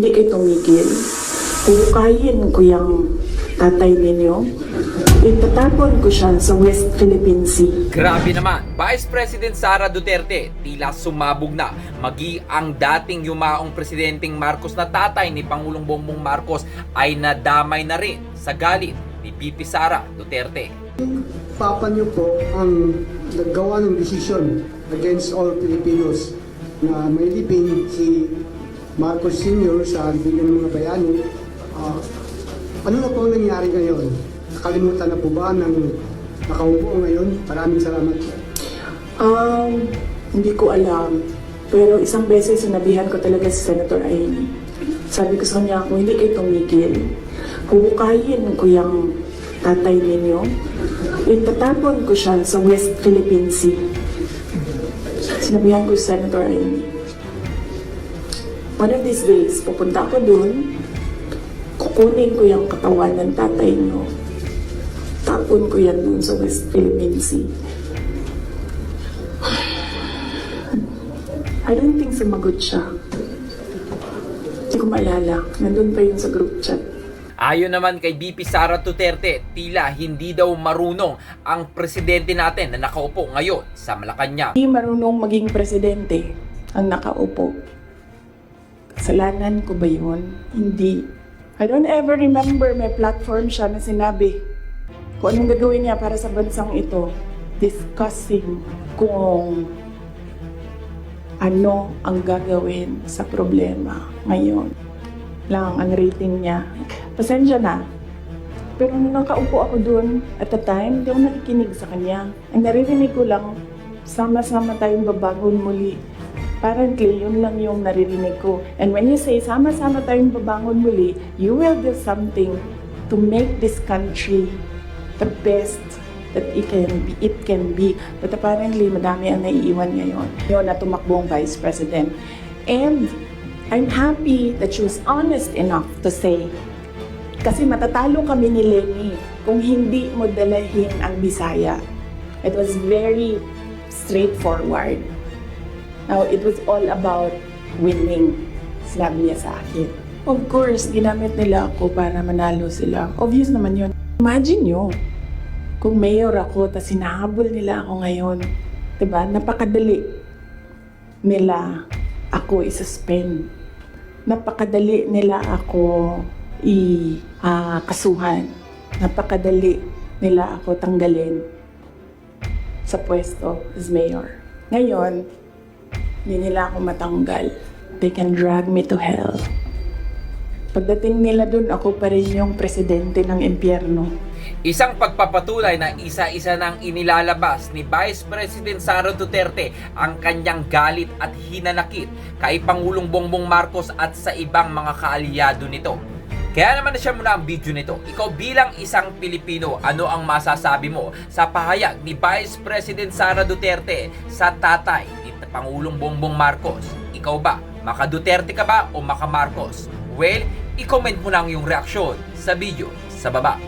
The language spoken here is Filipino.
Hindi kayo tumigil. Hukayin ko yung tatay ninyo. Itatapon ko siya sa West Philippine Sea. Grabe naman, Vice President Sara Duterte tila sumabog na magi ang dating yumaong presidenteng Marcos na tatay ni Pangulong Bongbong Marcos ay nadamay na rin sa galit ni Pipi Sara Duterte. Papa niyo po ang naggawa ng desisyon against all Filipinos na may libing si Marcos Sr. sa libing ng mga bayani. Ah, ano na po ang nangyari ngayon? Nakalimutan na po ba ng nakaupo ngayon? Maraming salamat po. Um, hindi ko alam. Pero isang beses sinabihan ko talaga si Senator Amy. Sabi ko sa kanya, kung hindi kayo tumigil, huhukayin ko yung tatay ninyo. Itatapon ko siya sa West Philippine Sea. Sinabihan ko si Senator Amy. One of these days, pupunta ako dun, kukunin ko yung katawan ng tatay nyo. Tapon ko yan dun sa West Philippine Sea. I don't think sumagot siya. Hindi ko maalala. Nandun pa yun sa group chat. Ayon naman kay BP Sara Duterte, tila hindi daw marunong ang presidente natin na nakaupo ngayon sa Malacanang. Hindi marunong maging presidente ang nakaupo. Kasalanan ko ba yun? Hindi. I don't ever remember may platform siya na sinabi kung anong gagawin niya para sa bansang ito. Discussing kung ano ang gagawin sa problema ngayon. Lang ang rating niya. Pasensya na. Pero nung nakaupo ako doon, at the time, hindi ako nakikinig sa kanya. Ang naririnig ko lang, sama-sama tayong babangon muli. Apparently, yun lang yung naririnig ko. And when you say, sama-sama tayong babangon muli, you will do something to make this country the best that it can be. It can be. But apparently, madami ang naiiwan ngayon. Yun na tumakbo ang Vice President. And I'm happy that she was honest enough to say, kasi matatalo kami ni Lenny kung hindi mo dalahin ang Bisaya. It was very straightforward. Now, it was all about winning, sinabi niya sa akin. Of course, ginamit nila ako para manalo sila. Obvious naman yun. Imagine nyo, kung mayor ako, tapos sinahabol nila ako ngayon. 'Di ba? Napakadali nila ako i-suspend. Napakadali nila ako i-kasuhan. Napakadali nila ako tanggalin sa pwesto as mayor. Ngayon, hindi nila ako matanggal. They can drag me to hell. Pagdating nila dun, ako pa rin yung presidente ng impyerno. Isang pagpapatunay na isa-isa nang inilalabas ni Vice President Sara Duterte ang kanyang galit at hinanakit kay Pangulong Bongbong Marcos at sa ibang mga kaalyado nito. Kaya naman na siya muna ang video nito. Ikaw bilang isang Pilipino, ano ang masasabi mo sa pahayag ni Vice President Sara Duterte sa tatay Pangulong Bongbong Marcos? Ikaw ba? Maka Duterte ka ba o maka Marcos? Well, i-comment mo lang yung reaksyon sa video sa baba.